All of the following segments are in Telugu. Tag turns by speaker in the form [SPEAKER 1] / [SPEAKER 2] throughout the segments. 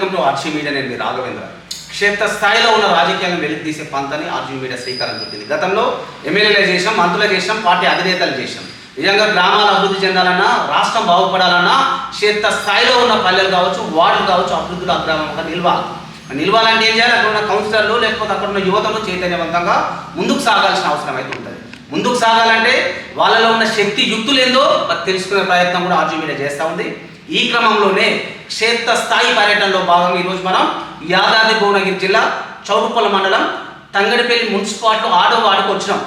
[SPEAKER 1] వెల్కమ్ టు ఆర్జీ మీడియా నేను రాఘవేంద్ర. క్షేత్ర స్థాయిలో ఉన్న రాజకీయాలను వెలికి తీసే పంతని ఆర్జీ మీడియా శ్రీకారం చుట్టింది. గతంలో ఎమ్మెల్యేలు చేసాం మంత్రులు చేసాం పార్టీ అధినేతలు చేసాం నిజంగా గ్రామాలు అభివృద్ధి చెందాలన్నా రాష్ట్రం బాగుపడాలన్నా క్షేత్ర స్థాయిలో ఉన్న పల్లెలు కావచ్చు వార్డులు కావచ్చు అభివృద్ధిలో అగ్రమంగా నిలవాలి. నిలవాలంటే ఏం చేయాలి? అక్కడ ఉన్న కౌన్సిలర్లు లేకపోతే అక్కడ ఉన్న యువతను చైతన్యవంతంగా ముందుకు సాగాల్సిన అవసరం అయితే ఉంటుంది. ముందుకు సాగాలంటే వాళ్ళలో ఉన్న శక్తి యుక్తులు ఏందో తెలుసుకునే ప్రయత్నం కూడా ఆర్జీ మీడియా చేస్తూ ఉంది. ఈ క్రమంలోనే క్షేత్ర స్థాయి పర్యటనలో భాగంగా ఈరోజు మనం యాదాద్రి భువనగిరి జిల్లా చౌటుప్పల మండలం తంగడిపల్లి మున్సిపాలిటీ ఆరో వార్డుకు వచ్చినాం.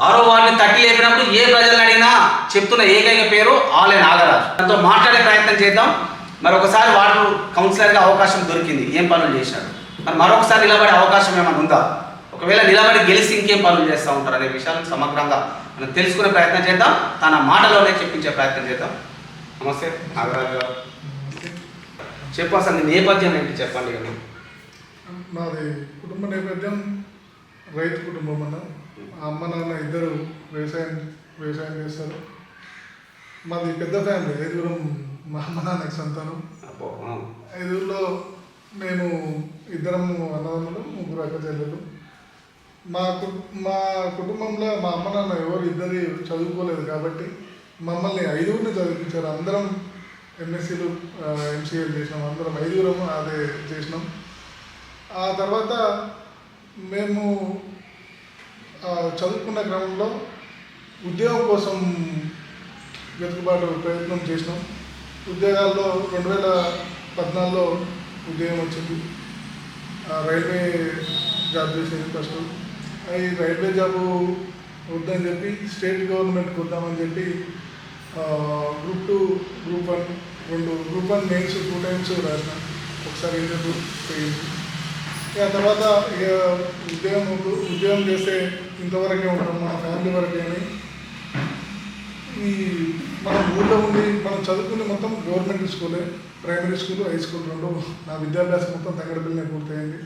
[SPEAKER 1] ఆరో వార్డుని తట్టి లేపినప్పుడు ఏ ప్రజలను అడిగినా చెప్తున్న ఏకైక పేరు ఆలయ నాగరాజు. దాంతో మాట్లాడే ప్రయత్నం చేద్దాం. మరి ఒకసారి వార్డు కౌన్సిలర్గా అవకాశం దొరికింది. ఏం పనులు చేశాడు? మరి మరొకసారి నిలబడే అవకాశం ఏమైనా ఉందా? ఒకవేళ నిలబడి గెలిచి ఇంకేం పనులు చేస్తూ ఉంటారు అనే విషయాలను సమగ్రంగా మనం తెలుసుకునే ప్రయత్నం చేద్దాం. తన మాటలోనే చెప్పించే ప్రయత్నం చేద్దాం. నమస్తే. నాగరాజు గారు చెప్పు అసలు నేపథ్యం ఏంటి? చెప్పండి మీరు.
[SPEAKER 2] మాది కుటుంబ నేపథ్యం రైతు కుటుంబం అన్న. అమ్మ నాన్న ఇద్దరు వ్యవసాయం వ్యవసాయం చేస్తారు. మాది పెద్ద ఫ్యామిలీ. ఐదుగురం మా అమ్మ నాన్నకి సంతానం. ఐదుగురిలో మేము ఇద్దరం అన్నదమ్ములు ముగ్గురు అక్క చెల్లెలు. మా కు- మా కుటుంబంలో మా అమ్మ నాన్న ఎవరు ఇద్దరు చదువుకోలేదు కాబట్టి మమ్మల్ని ఐదుగురిని చదివించారు. అందరం ఎంఎస్సీలు ఎంసీఏలు చేసినాం. అందరం ఐదుగురం అదే చేసినాం. ఆ తర్వాత మేము చదువుకున్న క్రమంలో ఉద్యోగం కోసం వెతుకుబాటు ప్రయత్నం చేసినాం. ఉద్యోగాల్లో రెండు వేల పద్నాలుగులో ఉద్యోగం వచ్చింది. రైల్వే జాబ్ చేసేది ఫస్ట్. ఈ రైల్వే జాబు వద్దని చెప్పి స్టేట్ గవర్నమెంట్కి వద్దామని చెప్పి గ్రూప్ టూ గ్రూప్ వన్ రెండు group one mains two times రాసిన. ఒకసారి ఇంటర్వ్యూ పోయింది ఇక తర్వాత ఇక ఉద్యోగం ఉద్యోగం చేస్తే ఇంతవరకే ఉంటాం మన ఫ్యామిలీ వరకే అని. ఈ మనం ఊళ్ళో ఉండి మనం చదువుకునే మొత్తం గవర్నమెంట్ స్కూలే ప్రైమరీ స్కూల్ హై స్కూల్ రెండు నా విద్యాభ్యాసం మొత్తం తగ్గడపల్లినే పూర్తయింది.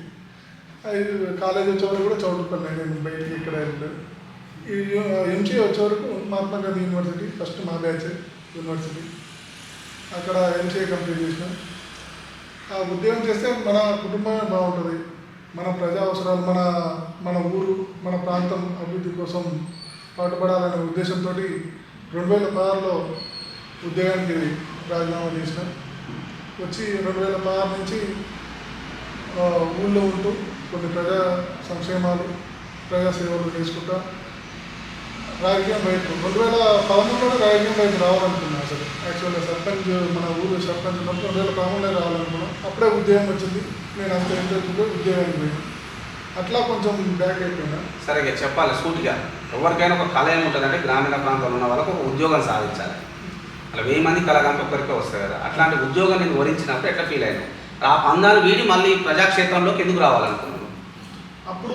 [SPEAKER 2] అది కాలేజ్ వచ్చే కూడా చౌటుపల్లి నేను బయటికి ఇక్కడ వెళ్ళలేదు. ఈ ఎంసీ వచ్చే వరకు మహాత్మా గాంధీ యూనివర్సిటీ ఫస్ట్ మా బ్యాచ్ యూనివర్సిటీ. అక్కడ ఎంసీఏ కంప్లీట్ చేసినాం. ఆ ఉద్యోగం చేస్తే మన కుటుంబమే బాగుంటుంది. మన ప్రజా అవసరాలు మన మన ఊరు మన ప్రాంతం అభివృద్ధి కోసం పాటుపడాలనే ఉద్దేశంతో రెండు వేల పదహారులో ఉద్యోగానికి రాజీనామా చేసిన. వచ్చి రెండు వేల పదహారు నుంచి ఊళ్ళో ఉంటూ కొన్ని ప్రజా సంక్షేమాలు ప్రజా సేవలు చేసుకుంటా రాజకీయం బయటకు రెండు వేల పదమూడులో రాజకీయం బయటకు రావాలనుకున్నా అసలు యాక్చువల్గా సర్పంచ్ మన ఊరు సర్పంచ్ ఉన్నప్పుడు రెండు వేల పదమూడులో రావాలనుకున్నాం అప్పుడే ఉద్యోగం వచ్చింది. నేను అంత ఉంటే ఉద్యోగానికి పోయాను. అట్లా కొంచెం బ్యాక్ అయిపోయినా.
[SPEAKER 1] సరే ఇక చెప్పాలి సూటిగా. ఎవరికైనా ఒక కళ ఏముంటుందంటే గ్రామీణ ప్రాంతంలో ఉన్న వాళ్ళకు ఒక ఉద్యోగం సాధించాలి. అలా వెయ్యి మంది కళగంట ఒక్కరికే వస్తాయి కదా. అట్లాంటి ఉద్యోగం నేను వరించినప్పుడు ఎట్లా ఫీల్ అయినా ఆ పందాలు వీడి మళ్ళీ ప్రజాక్షేత్రంలోకి ఎందుకు రావాలనుకున్నాను
[SPEAKER 2] అప్పుడు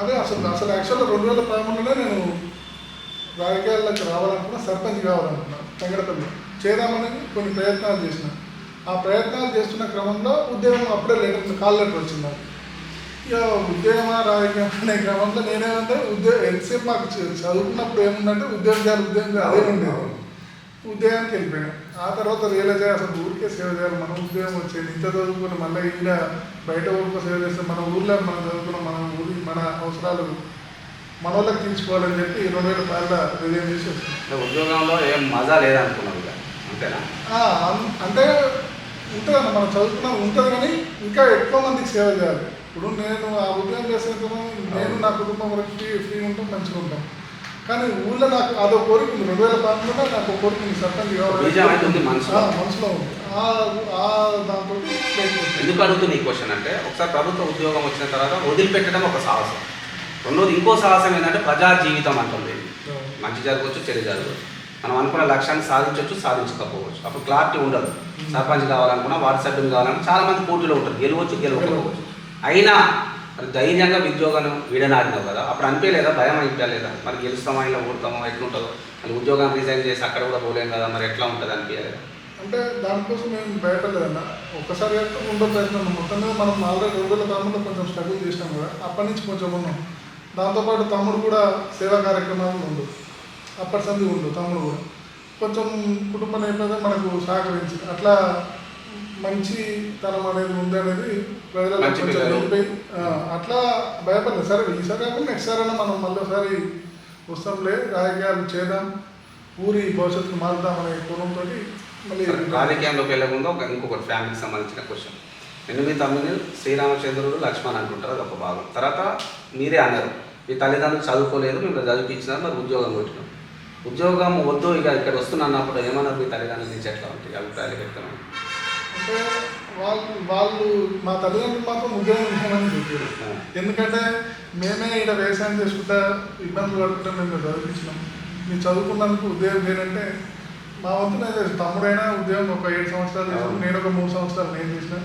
[SPEAKER 2] అదే అసలు అసలు యాక్చువల్గా రెండు వేల పదమూడులోనే నేను రాజకీయాల్లోకి రావాలనుకున్నా సర్పంచ్ కావాలనుకున్నా తెంగడపల్లి చేద్దామని కొన్ని ప్రయత్నాలు చేసిన. ఆ ప్రయత్నాలు చేస్తున్న క్రమంలో ఉద్యోగం అప్పుడే లెటర్ కాల్ లెటర్ వచ్చింది. ఇక ఉద్యోగమా రాజకీయం అనే క్రమంలో నేనేమంటే ఉద్యోగం ఎంతసేపు మాకు చదువుకున్నప్పుడు ఏముందంటే ఉద్యోగం చేయాలి ఉద్యోగం చేయాలి అదే ఉండేది. ఉద్యోగానికి వెళ్ళిపోయాను. ఆ తర్వాత రియలైజ్ అయ్యి అసలు ఊరికే సేవ చేయాలి. మన ఉద్యోగం వచ్చేది. ఇంత చదువుకుని మళ్ళీ ఇలా బయట ఊరికో సేవ చేస్తే మన ఊర్లో మనం చదువుకున్న మన ఊరి మన అవసరాలు మన వాళ్ళకి తీర్చుకోవాలని చెప్పి రెండు వేల పదిలో రిజైన్ చేసి
[SPEAKER 1] ఉద్యోగంలో ఏం మజా లేదనుకున్నావు అంతేనా?
[SPEAKER 2] అంటే ఉంటుందన్న మనం చదువుకున్నా ఉంటుంది కానీ ఇంకా ఎక్కువ మందికి సేవ చేయాలి. ఇప్పుడు నేను ఆ ఉద్యోగం చేసే నేను నా కుటుంబం వరకు ఫ్రీ ఫ్రీ ఉంటాం మంచిగా ఉంటాం. కానీ ఊళ్ళో నాకు అదో కోరిక ఉంది. రెండు వేల పదమూడులో నాకు కోరిక ఉంది. సర్పంచ్ కావాలి.
[SPEAKER 1] మనసులో.
[SPEAKER 2] ఉంది. దాంతో
[SPEAKER 1] ఎందుకు అడుగుతుంది ఈ క్వశ్చన్ అంటే ఒకసారి ప్రభుత్వ ఉద్యోగం వచ్చిన తర్వాత వదిలిపెట్టడం ఒక సాహసం. రెండోది ఇంకో సాహసం ఏంటంటే ప్రజా జీవితం అంటుంది. మంచి జరగవచ్చు చెడు జరగవచ్చు మనం అనుకున్న లక్ష్యాన్ని సాధించవచ్చు సాధించకపోవచ్చు. అప్పుడు క్లారిటీ ఉండదు. సర్పంచ్ కావాలనుకున్నా వార్డు సభ్యులు కావాలన్నా చాలా మంది పోటీలో ఉంటారు. గెలవచ్చు గెలవకపోవచ్చు. అయినా మరి ధైర్యంగా ఉద్యోగం విడనాడినావు కదా అప్పుడు అనిపించలేదా? భయం అనిపించలేదా? మరి గెలుస్తామా ఇలా ఓడతామో ఎట్లుంటుందో? మళ్ళీ ఉద్యోగం రిజైన్ చేసి అక్కడ కూడా పోలేం కదా మరి ఎట్లా ఉంటుంది అనిపించలేదా?
[SPEAKER 2] అంటే దానికోసం మేము భయపడలేదన్న ఒక్కసారి అయితే ఉండో ప్రయత్నం. మొత్తం మీద మనం ఆల్రెడీ రెండు వేల తమ్ముడు కొంచెం స్ట్రగుల్ చేసినాం కదా. అప్పటి నుంచి కొంచెం ఉన్నాం. దాంతోపాటు తమ్ముడు కూడా సేవా కార్యక్రమాలు ఉండు. అప్పటి సంది ఉండు తమ్ముడు కూడా. కొంచెం కుటుంబ నేపథ్యం మనకు సహకరించింది. అట్లా మంచి తనం అనేది ఉంది అనేది ప్రజలకు కొంచెం అట్లా భయపడలేదు. సరే ఈసారి కాకుండా నెక్స్ట్ సారి అయినా మనం మళ్ళీ ఒకసారి వస్తాంలే రాజకీయాలు చేద్దాం. ఊరి భవిష్యత్తును మారుదామనే కోణంతో మళ్ళీ
[SPEAKER 1] సరే, రాజకీయంలోకి వెళ్ళే ముందు ఒక ఇంకొకటి ఫ్యామిలీకి సంబంధించిన క్వశ్చన్ ఎనిమిది తమ్ముని శ్రీరామచంద్రుడు లక్ష్మణ్ అంటుంటారు? అది ఒక భాగం. తర్వాత మీరే అన్నారు. మీ తల్లిదండ్రులు చదువుకోలేదు మేము చదివించినారు మరి ఉద్యోగం కొట్టినాం. ఉద్యోగం వద్దు ఇక ఇక్కడ వస్తున్నా అన్నప్పుడు ఏమన్నారు మీ తల్లిదండ్రుల? నుంచి ఎట్లా ఉంటాయి అభిప్రాయాలు వ్యక్తమని
[SPEAKER 2] అంటే వాళ్ళు వాళ్ళు మా తల్లిదండ్రులు మాత్రం ఉద్యోగం ఇవ్వమని చెప్పారు. ఎందుకంటే మేమే ఇక్కడ వ్యవసాయం చేసుకుంటా ఇబ్బందులు పడుకుంటా మేము చదివించినాం మీరు చదువుకున్నందుకు ఉద్యోగం లేదంటే మా వంతు నేను చేసిన తమ్ముడైనా ఉద్యోగం ఒక ఏడు సంవత్సరాలు చేసాను నేను ఒక మూడు సంవత్సరాలు నేను చేసిన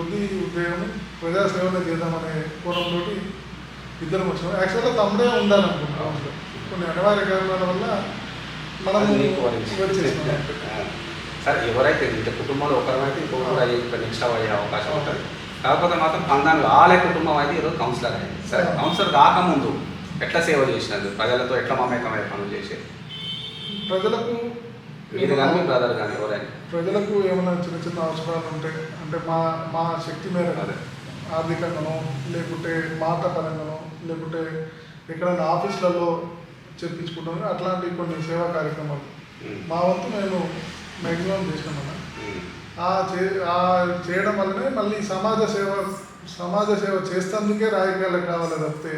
[SPEAKER 2] ఉంది ఈ ఉద్యోగం ప్రజాసేవలో చేద్దామనే కోణంతో ఇద్దరం వచ్చినాం యాక్చువల్గా తమ్ముడే ఉండాలనుకుంటున్నాం. కొన్ని అనివార్య కారణాల వల్ల మనం
[SPEAKER 1] సరే ఎవరైతే ఇంత కుటుంబంలో ఒకరైతే ఇంకొకరు కూడా అయ్యే నెక్స్ట్ అయ్యే అవకాశం ఉంటుంది. కాకపోతే మాత్రం పందాన్ని వాళ్ళే కుటుంబం అయితే ఈరోజు కౌన్సిలర్ అయింది సరే కౌన్సిలర్ కాకముందు ఎట్లా సేవ చేసినది ప్రజలతో ఎట్లా మమేకమై పనులు చేసేది
[SPEAKER 2] ప్రజలకు
[SPEAKER 1] మీరు కానీ బ్రదర్ కానీ ఎవరైనా?
[SPEAKER 2] ప్రజలకు ఏమైనా చిన్న చిన్న అవసరాలు ఉంటే అంటే మా మా శక్తి మేరకు
[SPEAKER 1] అదే.
[SPEAKER 2] ఆర్థికంగానో లేకుంటే మాట పరంగానో లేకుంటే ఎక్కడైనా ఆఫీసులలో చెప్పించుకుంటాం అట్లాంటి కొన్ని సేవా కార్యక్రమాలు. మా వంతు మేము మ్యాక్సిమం చేసినామన్న ఆ చే ఆ చేయడం వల్లనే మళ్ళీ సమాజ సేవ సమాజ సేవ చేస్తేందుకే రాజకీయాలకు రావాలి తప్పితే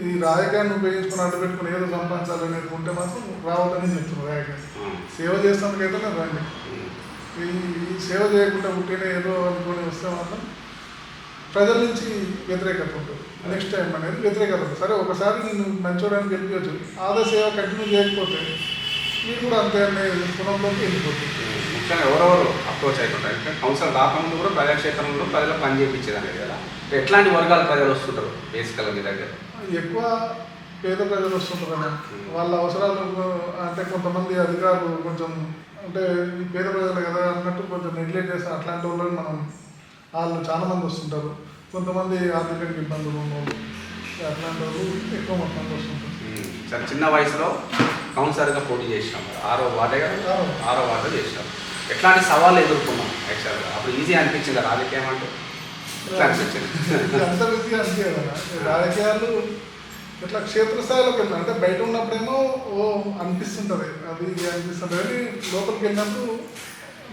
[SPEAKER 2] ఈ రాజకీయాన్ని ఉపయోగించుకుని అడ్డు పెట్టుకుని ఏదో సంపాదించాలనేది ఉంటే మాత్రం రావద్దని చెప్తున్నారు రాజకీయం
[SPEAKER 1] ఉమ్,
[SPEAKER 2] సేవ చేస్తానికైతే నేను రండి ఈ సేవ చేయకుండా పుట్టిన ఏదో అనుకొని వస్తే మాత్రం ప్రజల నుంచి వ్యతిరేకత ఉంటుంది. నెక్స్ట్ టైం అనేది వ్యతిరేకత ఉంటుంది. సరే ఒకసారి నేను మంచోడానికి గెలిపించవచ్చు ఆదా సేవ కంటిన్యూ చేయకపోతే మీరు కూడా అంతే అనే గుణంలోకి వెళ్ళిపోతుంది
[SPEAKER 1] ముఖ్యంగా ఎవరెవరు అప్రోచ్ అవుతుంటారు? అంటే కౌన్సిల్ కాకముందు కూడా ప్రజాక్షేత్రంలో ప్రజలకు పని చేయించేది అనేది కదా ఎట్లాంటి వర్గాల ప్రజలు వస్తుంటారు బేసికల్గా మీ దగ్గర?
[SPEAKER 2] ఎక్కువ పేద ప్రజలు వస్తుంటారు కదా. వాళ్ళ అవసరాలు అంటే కొంతమంది అధికారులు కొంచెం అంటే పేద ప్రజలు కదా అన్నట్టు కొంచెం నెగ్లెక్ట్ చేస్తారు. అట్లాంటి వాళ్ళని మనం వాళ్ళు చాలా మంది వస్తుంటారు. కొంతమంది ఆర్థికంగా ఇబ్బందులు ఉన్నవాళ్ళు అట్లాంటి వాళ్ళు ఎక్కువ మొత్తంలో వస్తుంటారు.
[SPEAKER 1] సరే చిన్న వయసులో కౌన్సిలర్గా పోటీ చేసినాం ఆరో వార్డే
[SPEAKER 2] ఆరో.
[SPEAKER 1] ఆరో వార్డు చేసినాం. ఎట్లాంటి సవాళ్ళు ఎదుర్కొన్నాం యాక్చువల్గా? అప్పుడు ఈజీ అనిపించింది? రాజకీయం అంటే
[SPEAKER 2] రాజకీయాలు ఇట్లా క్షేత్రస్థాయిలోకి వెళ్ళిన అంటే బయట ఉన్నప్పుడేమో ఓ అనిపిస్తుంటుంది. అది అనిపిస్తుంటుంది. కానీ లోపలికి వెళ్ళినప్పుడు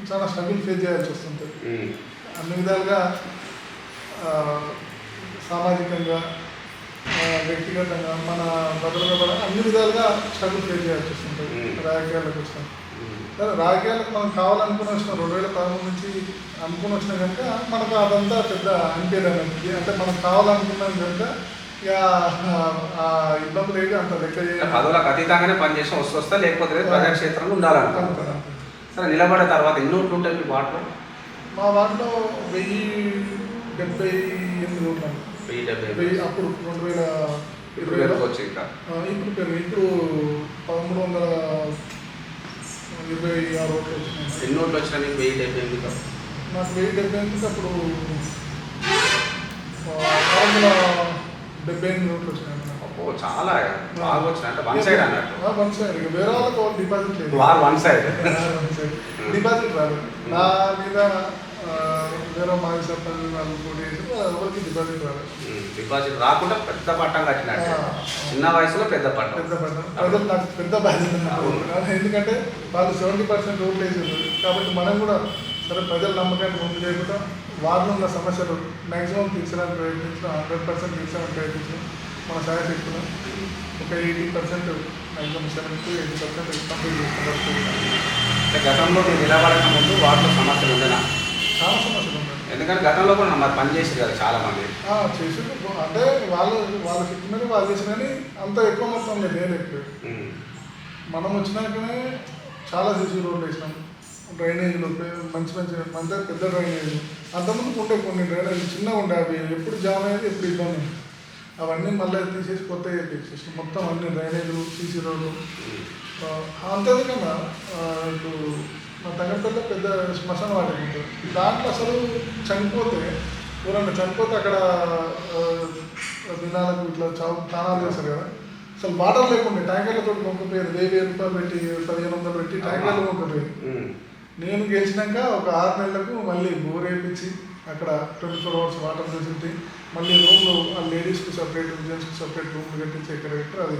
[SPEAKER 2] చాలా స్ట్రగుల్ ఫేస్ చేయాల్సి వస్తుంటుంది. అన్ని విధాలుగా సామాజికంగా వ్యక్తిగతంగా మన భద్రత కూడా అన్ని విధాలుగా స్ట్రగుల్ ఫేస్ చేయాల్సి వస్తుంటుంది
[SPEAKER 1] Mm.
[SPEAKER 2] రాజకీయాలకు
[SPEAKER 1] ఉమ్,
[SPEAKER 2] సరే రాజకీయాలకు మనం కావాలనుకుని వచ్చిన రెండు వేల పదమూడు నుంచి అనుకుని వచ్చిన కనుక మనకు అదంతా పెద్ద అనిపించలేదు అనేది అంటే మనం కావాలనుకున్నాం కనుక ఇక ఇబ్బందులు ఏంటి అంత లెక్క చేయాలి.
[SPEAKER 1] పదవులకు అతీతంగానే పనిచేసిన వస్తూ వస్తా లేకపోతే ప్రజాక్షేత్రంలో ఉండాలనుకుంటున్నాం
[SPEAKER 2] అనుకున్నాం.
[SPEAKER 1] సరే నిలబడిన తర్వాత ఎన్ని ఉంటాయి మీ వాటిలో
[SPEAKER 2] మా వాటిలో వెయ్యి డెబ్బై ఎనిమిది ఉన్నాయి
[SPEAKER 1] వెయ్యి డెబ్బై
[SPEAKER 2] అప్పుడు రెండు వేల
[SPEAKER 1] ఇప్పుడు
[SPEAKER 2] ఇప్పుడు పదమూడు వందల ఇరవై ఆరు ఓట్లు వచ్చినాయి.
[SPEAKER 1] ఎన్ని ఓట్లు వచ్చినా వెయ్యి డెబ్బై ఎనిమిదిలో
[SPEAKER 2] నాకు వెయ్యి డెబ్బై ఎనిమిది అప్పుడు ఆరు వందల డెబ్బై ఎనిమిది ఓట్లు వచ్చినాయి
[SPEAKER 1] చాలా బాగా వచ్చినాయి. అంటే వన్ సైడ్ అన్నట్టు.
[SPEAKER 2] One side. ఇక వేరే వాళ్ళకి వాళ్ళు డిపాజిట్ లేదు.
[SPEAKER 1] One side.
[SPEAKER 2] డిపాజిట్ రాదు. నా మీద వేరే మాజీ సర్పంచ్ వాళ్ళు పోటీ చేసి ఎవరికి డిపాజిట్ రాలేదు.
[SPEAKER 1] డిపాజిట్ రాకుండా పెద్ద పట్టం కట్టినట్టు
[SPEAKER 2] ఆ.
[SPEAKER 1] చిన్న వయసులో పెద్ద పట్టం.
[SPEAKER 2] పెద్ద పడ్డం ప్రజలు నాకు పెద్ద బాధ్యత. ఎందుకంటే వాళ్ళు సెవెంటీ పర్సెంట్ ఓట్లు వేసారు కాబట్టి మనం కూడా సరే ప్రజల నమ్మకాన్ని ముందు చేయకుండా వారిలో ఉన్న సమస్యలు మ్యాక్సిమం తీర్చడానికి ప్రయత్నించడం హండ్రెడ్ పర్సెంట్ తీర్చడానికి ప్రయత్నించడం మన సాయశక్తులు ఒక eighty percent maximum seventy eighty percent complete చేసుకుంటారు
[SPEAKER 1] గతంలో నిలబడక ముందు వాటిలో సమస్యలు ఉండేనా?
[SPEAKER 2] చాలా సమస్యలు.
[SPEAKER 1] ఎందుకంటే గతంలో కూడా మరి పని చేసి కదా చాలా మంది
[SPEAKER 2] అంటే వాళ్ళు వాళ్ళ శక్తి మీద వాళ్ళు చేసిన కానీ అంత ఎక్కువ మొత్తంలో లేదు ఎక్కువ. మనం వచ్చినాకనే చాలా సీసీ రోడ్లు వేసినాం. డ్రైనేజీలు మంచి మంచి మంచి పెద్ద డ్రైనేజీలు. అంతకుముందు ఉండే కొన్ని డ్రైనేజీలు చిన్నగా ఉండే అవి. ఎప్పుడు జామ్ అయ్యేది ఎప్పుడు ఇబ్బంది. అవన్నీ మళ్ళీ తీసేసి కొత్త తీసేసి మొత్తం అన్ని డ్రైనేజీలు సీసీ రోడ్లు. అంతేకాకుండా ఆ, ఇప్పుడు మా తగ్గపల్లి పెద్ద శ్మశాన వాటికి ఉంటుంది. దాంట్లో అసలు చనిపోతే ఎవరన్నా చనిపోతే అక్కడ దినాలకు ఇట్లా చావు తానాలు చేస్తారు కదా. అసలు వాటర్ లేకుండా ట్యాంకర్లతో కొనుక్కపోయారు వెయ్యి వెయ్యి రూపాయలు పెట్టి పదిహేను వందలు పెట్టి ట్యాంకర్లు కొనుక్కపోయారు
[SPEAKER 1] ఉమ్.
[SPEAKER 2] నేను గెలిచినాక ఒక ఆరు నెలలకు మళ్ళీ బోర్ వేయించి అక్కడ twenty four hours water facility మళ్ళీ రూమ్లు ఆ లేడీస్కి సపరేట్ జెంట్స్కి సపరేట్ రూమ్లు కట్టించి ఎక్కడ పెట్టారు అది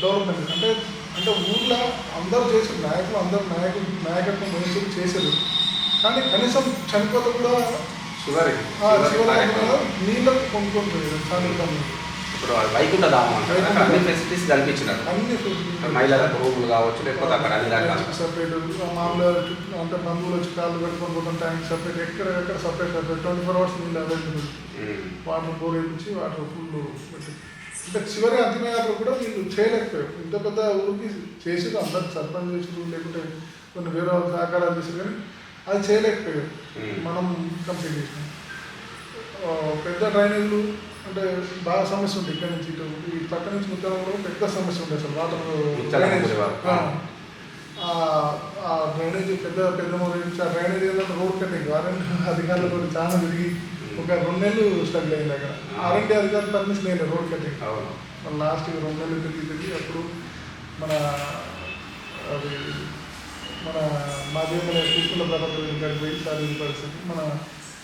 [SPEAKER 2] డెవలప్మెంట్. అంటే అంటే ఊర్లో అందరూ చేసారు నాయకులు అందరూ నాయకులు నాయకత్వం వహించి చేశారు కానీ కనీసం చనిపోతే కూడా
[SPEAKER 1] చివరి.
[SPEAKER 2] నీళ్ళకు పోయారు సాయంత్రం
[SPEAKER 1] ఇప్పుడు వైకుంఠ ధామం అన్ని ఫెసిలిటీస్ కల్పించినారు.
[SPEAKER 2] అన్ని
[SPEAKER 1] మహిళలకు రూములు కావచ్చు లేకపోతే అక్కడ అన్ని రకాలు
[SPEAKER 2] సపరేట్ మామూలుగా అంటే బంధువులు వచ్చి కాళ్ళు పెట్టుకొని పోతాం ట్యాంక్ సపరేట్ ఎక్కడ ఎక్కడ separate separate twenty four hours నీళ్ళు అవైలబుల్. వాటర్ బోర్ వేయించి వాటర్ ఫుల్ పెట్టి అంటే చివరి అంతిమయాత్ర కూడా వీళ్ళు చేయలేకపోయారు. ఇంత పెద్ద ఊరికి చేసారు అందరు సర్పంచ్ చేసారు లేకుంటే కొన్ని వేరే సహకారాలు చేసారు కానీ అది చేయలేకపోయారు. మనం కంప్లీట్ చేసినాం. పెద్ద డ్రైనేజీలు అంటే బాగా సమస్య ఉంది ఇక్కడ నుంచి ఇటు ఈ పక్క నుంచి ముత్యాలంలో పెద్ద సమస్య ఉంది అసలు వాటర్ డ్రైనేజ్. పెద్ద పెద్ద డ్రైనేజ్ రోడ్ కట్టింగ్ అధికారులతో చాలా తిరిగి ఒక రెండు నెలలు స్ట్రగుల్ అయింది అక్కడ. ఆర్ఎండ్ అధికారులు పర్మిషన్ లేదు రోడ్ కట్టింగ్
[SPEAKER 1] అవును.
[SPEAKER 2] మన లాస్ట్ రెండు నెలలు తిరిగి తిరిగి అప్పుడు మన అది మన ఎమ్మెల్యే కృష్ణుల ప్రతాప్ రెడ్డి గారికి పోయి సాధించిన పరిస్థితి. మన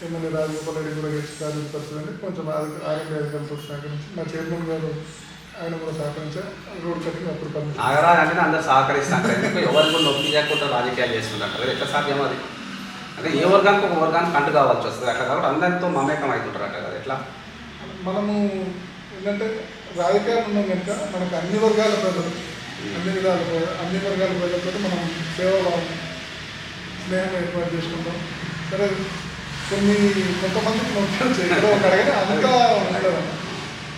[SPEAKER 2] ఎమ్మెల్యే రాజగోపాల్ రెడ్డి కూడా గెలిచి సాధించిన పరిస్థితి అంటే కొంచెం ఆరోగ్య అధికారులతో సహకరించి మా చైర్మన్ గారు ఆయన కూడా సహకరించారు. రోడ్ కట్టింగ్ అప్పుడు పర్మిషన్
[SPEAKER 1] అంటే అందరు సహకరిస్తారు. ఎవరు కూడా నొప్పి చేయకుండా రాజకీయాలు కదా. ఎట్లా సాధ్యం అది? అంటే ఏ వర్గానికి ఒక వర్గానికి కంటు కావాల్సి వస్తుంది అట్లా కాబట్టి అందరితో మమేకం అవుతుంటారు అట్లా కదా ఎట్లా?
[SPEAKER 2] మనము ఏంటంటే రాజకీయాలు ఉన్నాం కనుక మనకు అన్ని వర్గాల ప్రజలు అన్ని విధాల అన్ని వర్గాల ప్రజలతో మనం సేవభావం స్నేహం ఏర్పాటు చేసుకుంటాం. సరే కొన్ని కొంతమందికి నొప్పి చేయడం ఒక అడగనే అంతా ఉండదు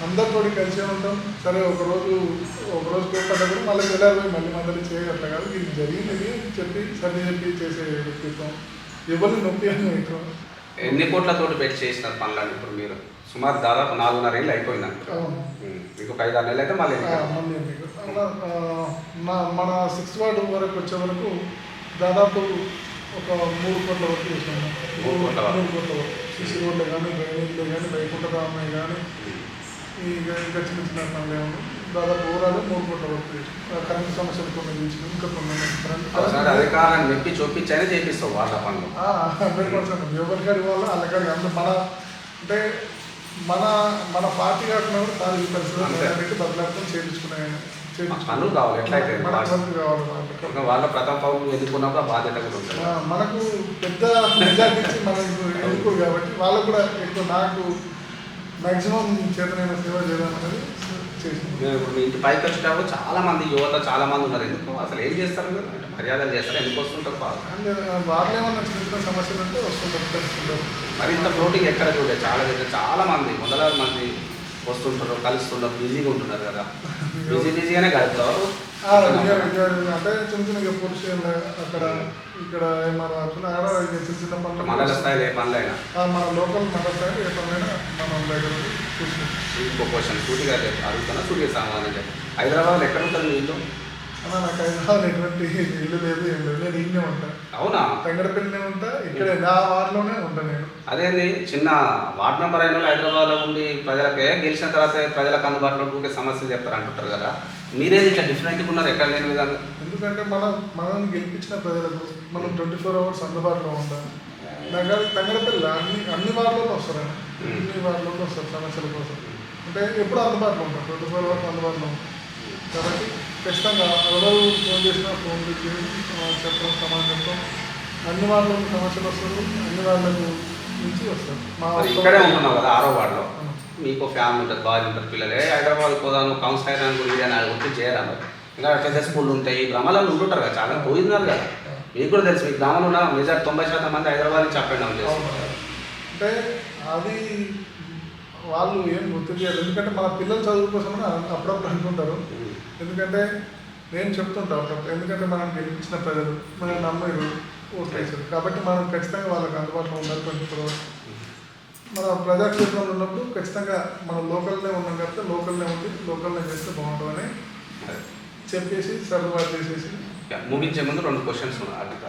[SPEAKER 2] అందరితో కలిసే ఉంటాం. సరే ఒకరోజు ఒకరోజు కోపడ్డప్పుడు మళ్ళీ వెళ్ళాలి మళ్ళీ మందలి కాదు ఇది జరిగింది చెప్పి సరి చెప్పి చేసే వ్యక్తిత్వం. ఎవరిని నొప్పి ఎక్కువ
[SPEAKER 1] ఎన్ని కోట్లతోటి పెట్టి చేసినారు పనులని ఇప్పుడు మీరు? సుమారు దాదాపు నాలుగున్నర ఏళ్ళు అయిపోయింది. ఇంకొక ఐదు ఆరు నెలలు అయితే మళ్ళీ
[SPEAKER 2] మన సిక్స్త్ వార్డు వరకు వచ్చే వరకు దాదాపు ఒక మూడు కోట్ల వరకు చేసాము
[SPEAKER 1] మూడు కోట్ల.
[SPEAKER 2] మూడు కోట్ల వరకు. సిసి రోడ్లే కానీ డ్రైనేజ్లే కానీ వైకుంఠ రామయ్య కానీ ఇంకా ఇంకా చిన్న చిన్న పనులు ఏమన్నా దాదాపు ఓవరాల్ మూడు కోట్ల వరకు కరెంట్ సమస్యలు కొన్ని ఇంకా
[SPEAKER 1] అధికారాన్ని మెప్పి చూపించైనా చేపిస్తావు వాళ్ళ పనులు.
[SPEAKER 2] Hundred percent. ఎవరి గారి వల్ల వాళ్ళ గారి అందరూ మన అంటే మన మన పార్టీ కాకుండా కూడా సార్ ఈ
[SPEAKER 1] అంతే.
[SPEAKER 2] పరిస్థితులు బదలాడుకొని చేయించుకున్నాయి
[SPEAKER 1] పనులు కావాలి ఎట్లయితే
[SPEAKER 2] మన
[SPEAKER 1] వాళ్ళు. వాళ్ళ ప్రథమ పౌరులు ఎదుర్కొన్నప్పుడు ఆ బాధ్యత
[SPEAKER 2] మనకు పెద్ద ఇచ్చి మనకు కాబట్టి వాళ్ళకు కూడా ఎక్కువ నాకు మాక్సిమం చేతనైన సేవ
[SPEAKER 1] నేను ఇప్పుడు మీ ఇంటి పైకి వచ్చేటప్పుడు చాలా మంది యువత చాలా మంది ఉన్నారు. ఎందుకు? అసలు ఏం చేస్తారు మీరు? అంటే మర్యాదలు చేస్తారు? ఎందుకు వస్తుంటారు
[SPEAKER 2] వాళ్ళు ఏమన్నా చిన్న చిన్న సమస్యలు వస్తుంటారు తెలుస్తుంటారు.
[SPEAKER 1] మరింత ఫ్లోటింగ్ ఎక్కడ చూడే చాలా దగ్గర చాలా మంది వందలాది మంది వస్తుంటారు కలుస్తుంటారు బిజీగా ఉంటున్నారు కదా. బిజీ బిజీగానే
[SPEAKER 2] విజయ- అంటే చిన్న చిన్న అక్కడ ఇక్కడ ఏమన్నా చిన్న చిన్న పనులు
[SPEAKER 1] మండల స్థాయిలో ఏ పనులైనా?
[SPEAKER 2] మన లోకల్ మండల స్థాయి ఏ పనులైనా మనం దగ్గర చూసుకుంటాం
[SPEAKER 1] ఇంకో క్వశ్చన్ సూటిగా. అడుగుతున్నా సూటిగా సమాధానం చెప్పు. హైదరాబాద్లో ఎక్కడ ఉంటుంది
[SPEAKER 2] అలా నాకు హైదరాబాద్ ఎటువంటి ఇల్లు లేదు ఏం లేదు నేను ఇన్నే ఉంటా.
[SPEAKER 1] అవునా?
[SPEAKER 2] తంగడపల్లినే ఉంటా ఇక్కడే నా వార్డులోనే ఉంటా నేను.
[SPEAKER 1] అదేంది? చిన్న వార్డ్ మెంబర్ అయిన హైదరాబాద్లో ఉండి ప్రజలకే గెలిచిన తర్వాత ప్రజలకు అందుబాటులో ఉంటే సమస్యలు చెప్తారు అంటుంటారు కదా. మీరేది ఇట్లా డిఫరెంట్గా ఉన్నారు ఎక్కడ లేని విధంగా?
[SPEAKER 2] ఎందుకంటే మనం మనం గెలిపించిన ప్రజలకు మనం ట్వంటీ ఫోర్ అవర్స్ అందుబాటులో ఉంటాం. దగ్గర తంగడపల్లి అన్ని అన్ని వార్డులలో వస్తారు. అన్ని వార్డులలో వస్తారు సమస్యల కోసం. అంటే ఎప్పుడు అందుబాటులో ఉంటాం ట్వంటీ ఫోర్ అవర్స్ అందుబాటులో కాబట్టి ఖచ్చితంగా ఎవరు ఫోన్ చేసినా ఫోన్ చేసి చెప్పడం చెప్పడం. అన్ని వాళ్ళకు సమస్యలు వస్తారు. అన్ని వాళ్ళకు నుంచి వస్తారు. మా
[SPEAKER 1] ఇక్కడే ఉంటున్నావు కదా ఆరో వార్డులో. మీకు ఫ్యామిలీ ఉంటుంది భార్య ఉంటుంది పిల్లలే. హైదరాబాద్ పోదాను కౌన్సిలర్ అని గురించి అని చేయరా మరి? ఇంకా పెద్ద స్కూల్ ఉంటాయి గ్రామాలలో ఉంటుంటారు కదా చాలా పోయినారు కదా. మీకు కూడా తెలుసు మీ గ్రామంలో ఉన్న మెజార్ తొంభై శాతం మంది హైదరాబాద్ నుంచి అప్ అండ్ డౌన్
[SPEAKER 2] అంటే అది వాళ్ళు ఏం గుర్తు చేయరు. ఎందుకంటే మన పిల్లల చదువు కోసం అప్పుడప్పుడు అనుకుంటారు. ఎందుకంటే నేను చెప్తుంటా అప్పుడప్పుడు ఎందుకంటే మనం గెలిపించిన ప్రజలు మనం నమ్మరు ఓట్లు వేసారు కాబట్టి మనం ఖచ్చితంగా వాళ్ళకి అందుబాటులో ఉండాలి అవర్స్. మన ప్రజాక్షేత్రంలో ఉన్నప్పుడు ఖచ్చితంగా మనం లోకల్నే ఉన్నాం కాబట్టి లోకల్నే ఉండి లోకల్నే చేస్తే బాగుంటుందని చెప్పేసి సర్దుబాటు చేసేసి
[SPEAKER 1] ముగించే ముందు రెండు క్వశ్చన్స్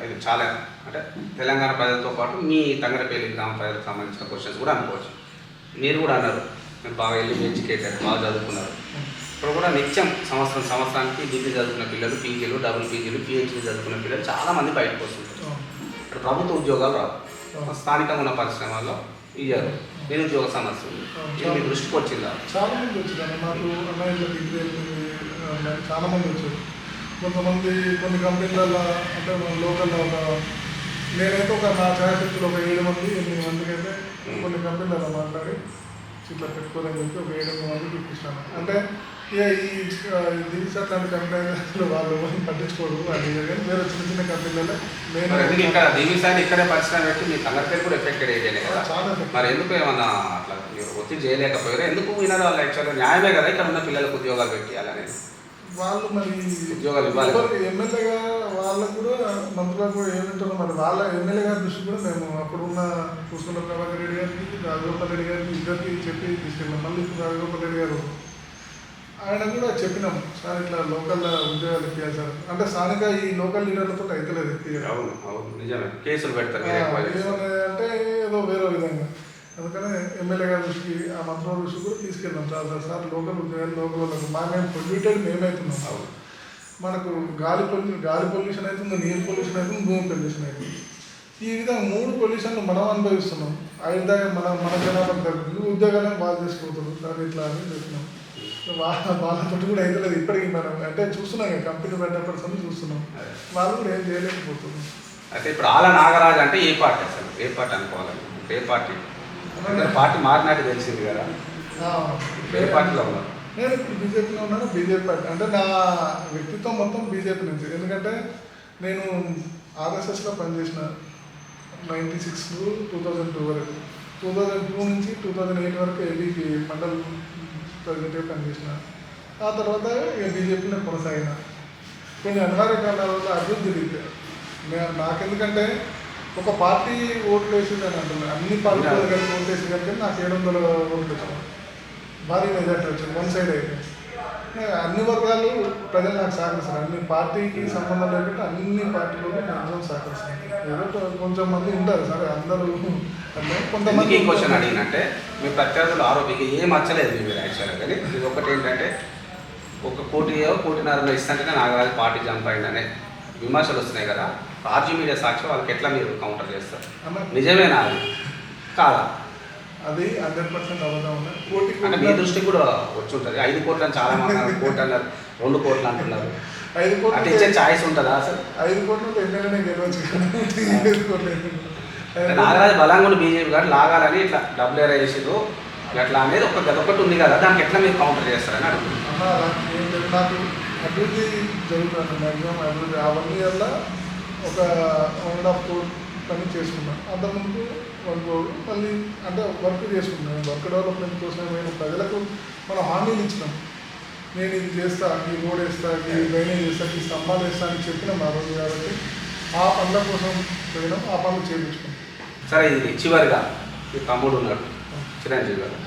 [SPEAKER 1] ఇది చాలా అంటే తెలంగాణ ప్రజలతో పాటు మీ తంగరపల్లి గ్రామ ప్రజలకు సంబంధించిన క్వశ్చన్స్ కూడా అనుకోవచ్చు. మీరు కూడా అన్నారు. మీరు బాగా వెళ్ళి ఎడ్యుకేటెడ్ బాగా చదువుకున్నారు. ఇప్పుడు కూడా నిత్యం సంవత్సరం సంవత్సరానికి డిగ్రీ చదువుకున్న పిల్లలు పీజీలు డబుల్ పీజీలు పిహెచ్డీ చదువుకున్న పిల్లలు చాలా మంది బయటకు వస్తుంటారు. ఇక్కడ ప్రభుత్వ ఉద్యోగాలు రావు. స్థానికంగా ఉన్న పరిశ్రమల్లో ఇయ్యారు. నిరుద్యోగ సమస్య ఉంది. ఇది మీ దృష్టికి వచ్చిందా?
[SPEAKER 2] చాలా మంది వచ్చారు. మాకు చాలా మంది వచ్చారు. కొంతమంది కొన్ని కంపెనీలలో అంటే మన లోకల్లో ఒక నేనైతే ఒక నా ఛాయాశక్తులు ఒక ఏడు మంది ఎనిమిది మందికి అయితే కొన్ని కంపెనీలలో మాట్లాడి ఇట్లా పెట్టుకోవాలని చెప్పి ఒక ఏడు మందికి ఇప్పిస్తాను అంటే ఇక ఈ దిల్స్ అట్లాంటి కంపెనీలు వాళ్ళు ఎవరిని పట్టించుకోరు అది కానీ వేరే చిన్న చిన్న కంపెనీలలో
[SPEAKER 1] మరి
[SPEAKER 2] నేను
[SPEAKER 1] ఇక్కడ ఇక్కడే పరిశ్రమ పెట్టి మీ సంగతి కూడా ఎఫెక్టెడ్ అయితేనే కదా. మరి ఎందుకు ఏమన్నా అట్లా మీరు ఒత్తిడి చేయలేకపోయారు? ఎందుకు వినరు వాళ్ళు యాక్చువల్గా న్యాయమే కదా ఇక్కడ ఉన్న పిల్లలకు ఉద్యోగాలు పెట్టియాలనేది?
[SPEAKER 2] వాళ్ళు మరి
[SPEAKER 1] ఉద్యోగాలు ఇవ్వాలి.
[SPEAKER 2] ఎవరికి ఎమ్మెల్యేగా వాళ్ళకు కూడా మంత్రులకు కూడా ఏమింటారో మరి? వాళ్ళ ఎమ్మెల్యే గారి దృష్టి కూడా మేము అప్పుడున్న కూసుకున్న ప్రభాకర్ రెడ్డి గారికి రాజగోపాల్ రెడ్డి గారికి ఇద్దరికి చెప్పి తీసుకెళ్ళాం. మళ్ళీ రాజగోపాల్ రెడ్డి గారు ఆయన కూడా చెప్పినాం. సార్ ఇట్లా లోకల్ ఉద్యోగాలు ఇప్పించాలి సార్. అంటే స్థానిక ఈ లోకల్ లీడర్లతో ఇప్పించాలి
[SPEAKER 1] అవును అవును. నిజమే. కేసులు పెడతారు.
[SPEAKER 2] ఏమన్నది అంటే ఏదో వేరే విధంగా. అందుకని ఎమ్మెల్యే గారి దృష్టికి ఆ మంత్రుల దృష్టికి కూడా తీసుకెళ్ళాం చాలా సార్ సార్ లోకల్ లోకల్ వాళ్ళకు మా మేము పొల్యూటెడ్ మేమవుతున్నాం మనకు గాలి పొల్యూ గాలి పొల్యూషన్ అవుతుంది నీరు పొల్యూషన్ అవుతుంది భూమి పొల్యూషన్ అవుతుంది. ఈ విధంగా మూడు పొల్యూషన్లు మనం అనుభవిస్తున్నాం. ఐదు మన మన జనాభా తగ్గుతుంది ఉద్యోగాలను బాగా చేసుకుంటారు సార్ ఇట్లా అని చెప్తున్నాం. వాళ్ళ వాళ్ళతో కూడా అయితే లేదు. ఇప్పటికీ మనం అంటే చూస్తున్నాం కదా కంపెనీ పెట్టినప్పటి నుంచి చూస్తున్నాం. వాళ్ళు కూడా ఏం చేయలేకపోతున్నారు.
[SPEAKER 1] అయితే ఇప్పుడు ఆల నాగరాజు అంటే ఏ పార్టీ అసలు? ఏ పార్టీ అనుకోవాలి ఏ పార్టీ? పార్టీ మారినట్టు తెలిసింది కదా. ఏ పార్టీలో ఉన్నారు?
[SPEAKER 2] నేను ఇప్పుడు బీజేపీలో ఉన్నాను బీజేపీ పార్టీ. అంటే నా వ్యక్తిత్వం మొత్తం బీజేపీ నుంచి. ఎందుకంటే నేను ఆర్ఎస్ఎస్లో పనిచేసిన ninety six two thousand two వరకు. టూ థౌజండ్ టూ నుంచి టూ థౌజండ్ ఎయిట్ వరకు ఏబీకి మండల్ ప్రెసిడెంట్గా పనిచేసిన. ఆ తర్వాత ఇక బీజేపీలో కొనసాగిన. కొన్ని అనివార్య కారణాల వల్ల అభివృద్ధి నే- నాకెందుకంటే ఒక పార్టీ ఓట్లు వేసింది అని అంటున్నాను అన్ని పార్టీలు కలిపి ఓట్లు వేసి కలిపి నాకు ఏడు వందల ఓట్లు భారీ మెజార్టీ వచ్చింది. వన్ సైడ్ అయితే అన్ని వర్గాలు ప్రజలు నాకు సహకరిస్తారు. అన్ని పార్టీకి సంబంధం లేకుండా అన్ని పార్టీలు మ్యాక్సిమం సహకరిస్తారు ఏదో కొంచెం మంది ఉంటారు. సరే అందరూ కొంతమంది
[SPEAKER 1] క్వశ్చన్ అడిగినంటే మీ ప్రత్యర్థులు ఆరోగ్యకి ఏం మచ్చలేదు మీ మీద యాక్చువల్గా కానీ ఇది ఒకటి ఏంటంటే ఒక కోటియో కోటిన్నరలో ఇస్తుంటేనే నాగరాజు పార్టీ జంప్ అయిందనే విమర్శలు వస్తున్నాయి కదా. ఆర్జీ మీడియా సాక్షి వాళ్ళకి ఎట్లా మీరు కౌంటర్ చేస్తారు? నిజమేనా అది? కాదా?
[SPEAKER 2] అది హండ్రెడ్ పర్సెంట్
[SPEAKER 1] అంటే మీ దృష్టికి కూడా వచ్చి ఉంటుంది. ఐదు కోట్లు అని చాలా మంది అన్నారు కోట్లు అన్నారు రెండు కోట్లు అంటున్నారు.
[SPEAKER 2] ఐదు
[SPEAKER 1] అంటే ఇచ్చే
[SPEAKER 2] కోట్లు
[SPEAKER 1] ఛాయిస్ ఉంటుందా అసలు?
[SPEAKER 2] ఐదు కోట్లు ఎమ్మెల్యేనే గెలవచ్చు ఐదు కోట్లు
[SPEAKER 1] నాగరాజు బలంగా బీజేపీ గారు లాగాలని ఇట్లా డబ్బులు ఏరా చేసిరు అట్లా అనేది ఒక ఒకటి ఉంది కదా దానికి ఎట్లా మీరు కౌంటర్ చేస్తారని అడుగుతున్నాను.
[SPEAKER 2] నాకు అభివృద్ధి జరుగుతుంది. మ్యాక్సిమం అభివృద్ధి. వన్ ఇయర్లో ఒక వన్ అండ్ హాఫ్ కోర్ పని చేసుకున్నాను అంతకుముందు వన్ కోర్ మళ్ళీ అంటే వర్క్ చేసుకున్నాను వర్క్ డెవలప్మెంట్ కోసం మేము ప్రజలకు మనం హామీలు ఇచ్చినాం. నేను ఇది చేస్తా ఈ రోడ్ వేస్తా ఈ డ్రైనేజ్ వేస్తా ఈ స్తంభాలు వేస్తా అని చెప్పినాం ఆ రోజు కాబట్టి ఆ పనుల కోసం పోయినాం ఆ పనులు చేయించుకున్నాం
[SPEAKER 1] సరే ఇది చివరిగా మీ తమ్ముడు ఉన్నాడు చిరంజీవి గారు.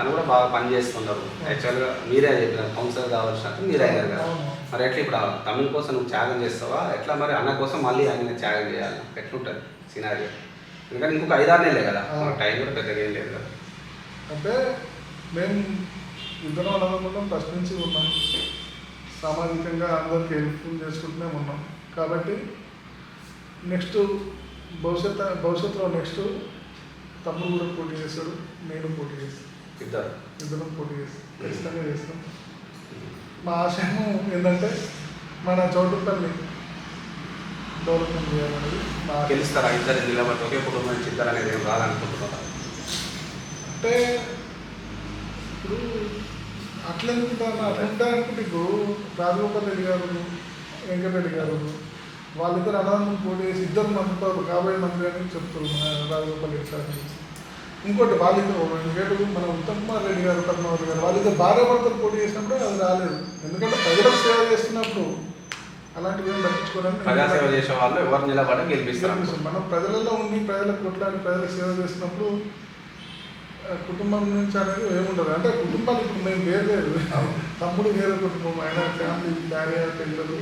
[SPEAKER 1] తను కూడా బాగా పని చేస్తున్నారు యాక్చువల్గా మీరే చెప్పినారు. కౌన్సిలర్ కావాల్సినట్టు మీరే అయ్యారు కదా. మరి ఎట్లా ఇప్పుడు తమిళ కోసం నువ్వు త్యాగం చేస్తావా? ఎట్లా మరి అన్న కోసం మళ్ళీ ఆయన త్యాగం చేయాలి? ఎట్లుంటుంది సినారియో ఎందుకంటే ఇంకొక ఐదారు నెలలే కదా. మన టైం కూడా పెద్దగా ఏం లేదు కదా.
[SPEAKER 2] అంటే మేము ఇద్దరం అన్నదమ్ములం ఫస్ట్ నుంచి ఉన్నాం సామాజికంగా అందరికి హెల్ప్ఫుల్ చేసుకుంటూనే ఉన్నాం. కాబట్టి నెక్స్ట్ భవిష్యత్ భవిష్యత్తులో నెక్స్ట్ తమ్ముడు కూడా పోటీ చేస్తాడు. నేను పోటీ చేస్తాను.
[SPEAKER 1] ఇద్దరు
[SPEAKER 2] ఇద్దరం పోటీ చేస్తాం. ఖచ్చితంగా చేస్తాం. మా ఆశయం ఏంటంటే మన చౌటుపల్లి డెవలప్మెంట్ చేయాలనేది మా.
[SPEAKER 1] గెలుస్తారా? ఇద్దరు నిలబడి ఒకే కుటుంబం నుంచి ఇద్దరు అనేది ఏం రాదనుకుంటున్నారా?
[SPEAKER 2] అంటే ఇప్పుడు అట్లా ఉంటా అనుకుంటే ఇప్పుడు రాజగోపాల్ రెడ్డి గారు వెంకటరెడ్డి గారు వాళ్ళిద్దరు అన్నదమ్ములు పోటీ చేసి ఇద్దరు మంత్రులు కాబోయే మంత్రి అని చెప్తారు మన రాజగోపాల్ రెడ్డి సార్. ఇంకోటి వాళ్ళిద్దరు వెంకటరెడ్డి మన ఉత్తమ్ కుమార్ రెడ్డి గారు పద్మావతి గారు వాళ్ళిద్దరు భార్య భర్తలు పోటీ చేసినప్పుడు అది రాలేదు. ఎందుకంటే ప్రజలకు సేవ చేస్తున్నప్పుడు అలాంటివి ఏం పట్టించుకోవడానికి
[SPEAKER 1] ప్రజాసేవ చేసే వాళ్ళు ఎవరు నిలబడి గెలిపిస్తారు.
[SPEAKER 2] గెలిపిస్తాం. మనం ప్రజలలో ఉండి ప్రజలకు కొట్లాడి ప్రజలకు సేవ చేసినప్పుడు కుటుంబం నుంచి అనేది ఏముండదు. అంటే కుటుంబాలు ఇప్పుడు మేము వేరు వేరు తమ్ముడు వేరే కుటుంబం ఆయన ఫ్యామిలీ భార్య పిల్లలు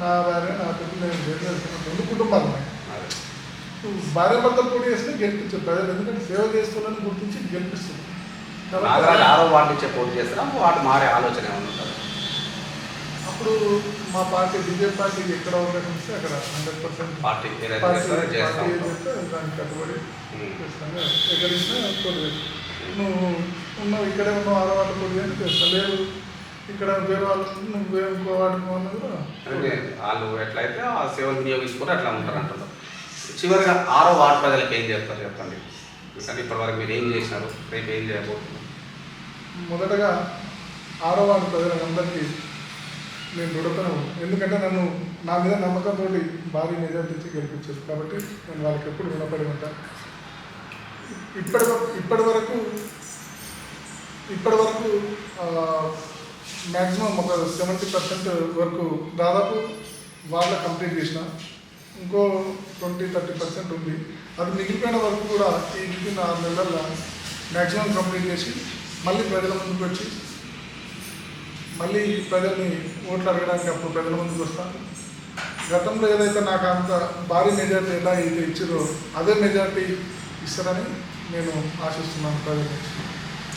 [SPEAKER 2] నా భార్య నా పిల్లలు నేను వేరు రెండు కుటుంబాలు ఉన్నాయి. భార్య భర్తలు కూడా చేస్తే గెలిపించారు. ప్రజలు ఎందుకంటే సేవ చేస్తున్నారని గుర్తించి గెలిపిస్తుంది
[SPEAKER 1] నాగరాజు ఆరో వార్డు నుంచే పోటీ వార్డు మారే ఆలోచన
[SPEAKER 2] అప్పుడు మా పార్టీ బీజేపీ పార్టీ ఎక్కడ ఇస్తే అక్కడ హండ్రెడ్ పర్సెంట్
[SPEAKER 1] పార్టీ
[SPEAKER 2] దానికి కట్టుబడి. చేస్తాను. ఎక్కడ ఇచ్చినా పోటీ నువ్వు ఉన్నావు ఇక్కడే ఉన్నావు ఆరో వాటి పోటీ అని చేస్తా లేదు ఇక్కడ వేరే వాళ్ళు నువ్వు ఇంకో
[SPEAKER 1] వాళ్ళు ఎట్లయితే ఆ సేవలు వినియోగించుకుంటే అట్లా ఉంటారు అంటున్నారు. చివరిగా ఆరో వార్డు ప్రజలకు ఏం చెప్తారు చెప్పండి? కానీ ఇప్పటివరకు మీరు ఏం చేసినారు రేపు ఏం చేయబోతున్నారు?
[SPEAKER 2] మొదటగా ఆరో వార్డు ప్రజలందరికీ నేను రుణపడి ఎందుకంటే నన్ను నా మీద నమ్మకంతో భారీ మెజార్టీ గెలిపించారు. కాబట్టి నేను వాళ్ళకి ఎప్పుడు రుణపడి ఉంటాను ఇప్పటి ఇప్పటి వరకు ఇప్పటి వరకు మ్యాక్సిమం ఒక సెవెంటీ పర్సెంట్ వరకు దాదాపు వాళ్ళ కంప్లీట్ చేసిన ఇంకో ట్వంటీ థర్టీ పర్సెంట్ ఉంది. అది మిగిలిపోయిన వరకు కూడా ఈ మిగిలిన ఆరు నెలల్లో మ్యాక్సిమం కంప్లీట్ చేసి మళ్ళీ ప్రజల ముందుకు వచ్చి మళ్ళీ ప్రజల్ని ఓట్లు అడగడానికి అప్పుడు ప్రజల ముందుకు వస్తాను గతంలో ఏదైతే నాకు అంత భారీ మెజార్టీ ఎలా అయితే ఇచ్చిందో అదే మెజార్టీ ఇస్తారని నేను ఆశిస్తున్నాను ప్రజల నుంచి